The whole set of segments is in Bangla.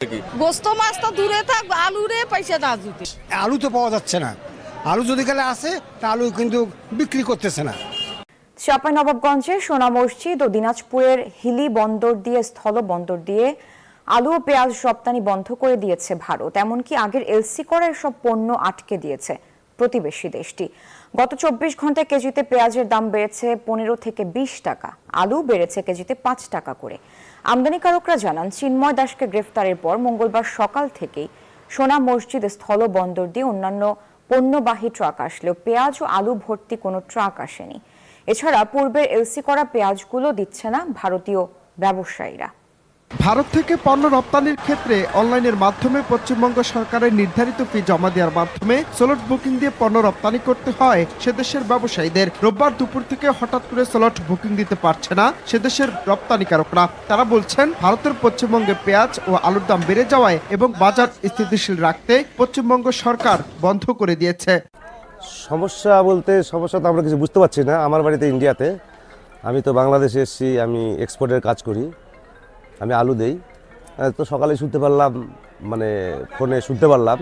গোস্ত মাছ তো দূরে থাক আলুরে পয়সা না জুটে। আলু তো পাওয়া যাচ্ছে না। আলু যদি কালে আসে তা আলু কিন্তু বিক্রি করতেছে না। চাঁপাইনবাবগঞ্জে সোনা মসজিদ ও দিনাজপুরের হিলি বন্দর দিয়ে স্থল বন্দর দিয়ে আলু ও পেঁয়াজ রপ্তানি বন্ধ করে দিয়েছে ভারত। এমনকি আগের এলসি করা এসব পণ্য আটকে দিয়েছে প্রতিবেশী দেশটি। গত চব্বিশ ঘন্টায় কেজিতে পেঁয়াজের দাম বেড়েছে পনেরো থেকে বিশ টাকা। আলু বেড়েছে কেজিতে পাঁচ টাকা করে। আমদানিকারকরা জানান, চিন্ময় দাসকে গ্রেফতারের পর মঙ্গলবার সকাল থেকেই সোনা মসজিদ স্থল বন্দর দিয়ে অন্যান্য পণ্যবাহী ট্রাক আসলেও পেঁয়াজ ও আলু ভর্তি কোনো ট্রাক আসেনি। এছাড়া পূর্বের এলসি করা পেঁয়াজগুলো দিচ্ছে না ভারতীয় ব্যবসায়ীরা। ভারত থেকে পণ্য রপ্তানির ক্ষেত্রে অনলাইনের মাধ্যমে পশ্চিমবঙ্গ সরকারের নির্ধারিত ফি জমা দেওয়ার মাধ্যমে স্লট বুকিং দিয়ে পণ্য রপ্তানি করতে হয় সেদেশের ব্যবসায়ীদের। রোববার দুপুর থেকে হঠাৎ করে স্লট বুকিং দিতে পারছে না সেদেশের রপ্তানিকারকরা। তারা বলছেন, ভারতের পশ্চিমবঙ্গে পেঁয়াজ ও আলুর দাম বেড়ে যাওয়ায় এবং বাজার স্থিতিশীল রাখতে পশ্চিমবঙ্গ সরকার বন্ধ করে দিয়েছে। সমস্যা বলতে সমস্যা তো আমরা কিছু বুঝতে পারছি না। আমার বাড়িতে ইন্ডিয়াতে আমি তো বাংলাদেশে এসেছি, আমি এক্সপোর্টের কাজ করি। আমি আলু দেই। তো সকালে শুনতে পারলাম মানে ফোনে শুনতে পারলাম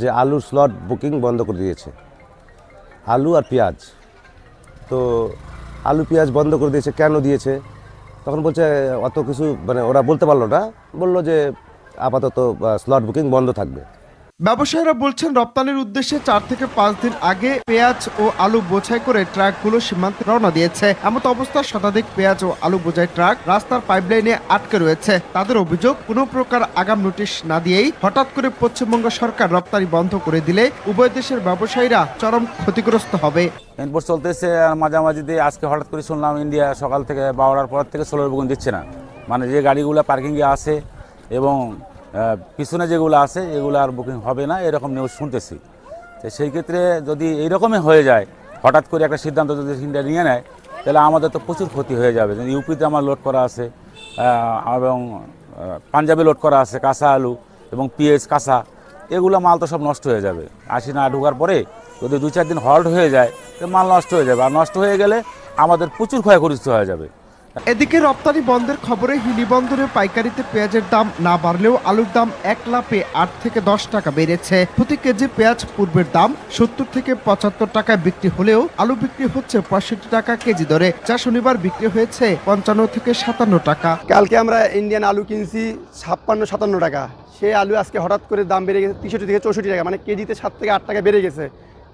যে আলুর স্লট বুকিং বন্ধ করে দিয়েছে। আলু আর পেঁয়াজ। তো আলু, পেঁয়াজ বন্ধ করে দিয়েছে, কেন দিয়েছে? তখন বলছে, অত কিছু মানে ওরা বলতে পারল না। বলল যে আপাতত স্লট বুকিং বন্ধ থাকবে। ব্যবসায়ীরা বলছেন, রপ্তানির উদ্দেশ্যে চার থেকে পাঁচ দিন আগে পেঁয়াজ ও আলু বোঝাই করে ট্রাকগুলো সীমান্তে রওনা দিয়েছে। এমত অবস্থায় শতাধিক পেঁয়াজ ও আলু বোঝাই ট্রাক রাস্তার পাইপলাইনে আটকে রয়েছে। তাদের অভিযোগ, কোনো প্রকার আগাম নোটিশ না দিয়েই হঠাৎ করে পশ্চিমবঙ্গ সরকার রপ্তানি বন্ধ করে দিলে উভয় দেশের ব্যবসায়ীরা চরম ক্ষতিগ্রস্ত হবে। চলতেছে মাঝামাঝি দিয়ে আজকে হঠাৎ করে শুনলাম ইন্ডিয়া সকাল থেকে বারোটার পর থেকে ষোলোর বুকিং দিচ্ছে না। মানে যে গাড়িগুলো পার্কিংয়ে আসে এবং পিছনে যেগুলো আছে, এগুলো আর বুকিং হবে না, এরকম নিউজ শুনতেছি। তো সেই ক্ষেত্রে যদি এইরকমই হয়ে যায়, হঠাৎ করে একটা সিদ্ধান্ত যদি ইন্ডিয়া নিয়ে নেয়, তাহলে আমাদের তো প্রচুর ক্ষতি হয়ে যাবে। ইউপিতে আমার লোড করা আছে এবং পাঞ্জাবে লোড করা আছে, কাঁচা আলু এবং পিএস কাঁচা, এগুলো মাল তো সব নষ্ট হয়ে যাবে। আসি না ঢোকার পরে যদি দু চার দিন হল্ট হয়ে যায়, তো মাল নষ্ট হয়ে যাবে। আর নষ্ট হয়ে গেলে আমাদের প্রচুর ক্ষয়ক্ষতি হয়ে যাবে। এদিকে রপ্তানি বন্ধের খবরে হিলি বন্দরে পাইকারিতে পেঁয়াজের দাম না বাড়লেও আলুর দাম এক লাফে আট থেকে দশ টাকা বেড়েছে। প্রতি কেজি পেঁয়াজ পূর্বের দাম সত্তর থেকে পঁচাত্তর টাকায় বিক্রি হলেও আলু বিক্রি হচ্ছে পঁয়ষট্টি টাকা কেজি দরে, যা শনিবার বিক্রি হয়েছে পঞ্চান্ন থেকে সাতান্ন টাকা। কালকে আমরা ইন্ডিয়ান আলু কিনছি ছাপ্পান্ন, সাতান্ন টাকা। সেই আলু আজকে হঠাৎ করে দাম বেড়ে গেছে তেষট্টি থেকে চৌষট্টি টাকা মানে কেজিতে সাত থেকে আট টাকা বেড়ে গেছে।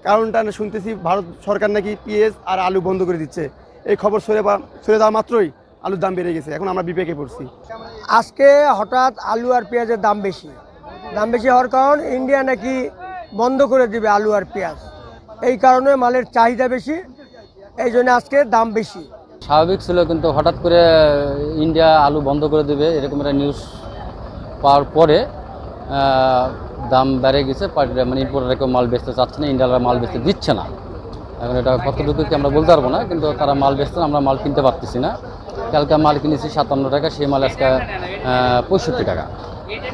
কারণটা শুনতেছি ভারত সরকার নাকি পিএস আর আলু বন্ধ করে দিচ্ছে। এই খবর সরে সরে দেওয়া মাত্রই আলুর দাম বেড়ে গেছে। এখন আমরা বিবেকে পড়ছি। আজকে হঠাৎ আলু আর পেঁয়াজের দাম বেশি। দাম বেশি হওয়ার কারণ ইন্ডিয়া নাকি বন্ধ করে দিবে আলু আর পেঁয়াজ। এই কারণে মালের চাহিদা বেশি এই জন্য আজকে দাম বেশি। স্বাভাবিক ছিল কিন্তু হঠাৎ করে ইন্ডিয়া আলু বন্ধ করে দেবে এরকম একটা নিউজ পাওয়ার পরে দাম বেড়ে গেছে পার্টিরা মানে ইম্পোর্টাররা কেউ মাল বেচতে চাচ্ছে না ইন্ডিয়ানরা মাল বেচতে দিচ্ছে না। এখন এটা কতটুকু কি আমরা বলতে পারব না কিন্তু তারা মাল বেচতে আমরা মাল কিনতে পারতেছি না। কালকে মাল কিনেছি সাতান্ন টাকা সেই মাল আজকে পঁয়ষট্টি টাকা।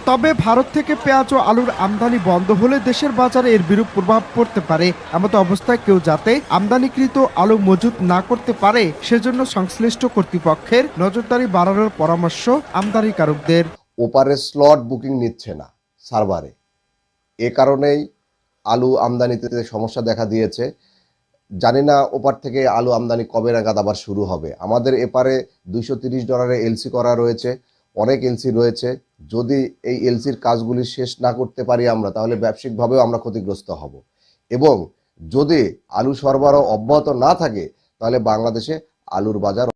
তবে ভারত থেকে পেঁয়াজ ও আলুর আমদানি বন্ধ হলে দেশের বাজারে এর বিরূপ প্রভাব পড়তে পারে। এমত অবস্থায় কেউ যাতে আমদানিকৃত আলু মজুত না করতে পারে সেজন্য সংশ্লিষ্ট কর্তৃপক্ষের নজরদারি বাড়ানোর পরামর্শ আমদানিকারকদের। ওপারে স্লট বুকিং নিচ্ছে না সার্ভারে। এ কারণেই আলু আমদানিতে সমস্যা দেখা দিয়েছে। জানি না ওপার থেকে আলু আমদানি কবে নাগাদ আবার শুরু হবে। আমাদের এপারে দুইশো তিরিশ ডলারে এলসি করা রয়েছে, অনেক এলসি রয়েছে। যদি এই এলসির কাজগুলি শেষ না করতে পারি আমরা, তাহলে ব্যবসায়িকভাবেও আমরা ক্ষতিগ্রস্ত হব। এবং যদি আলু সরবরাহ অব্যাহত না থাকে, তাহলে বাংলাদেশে আলুর বাজার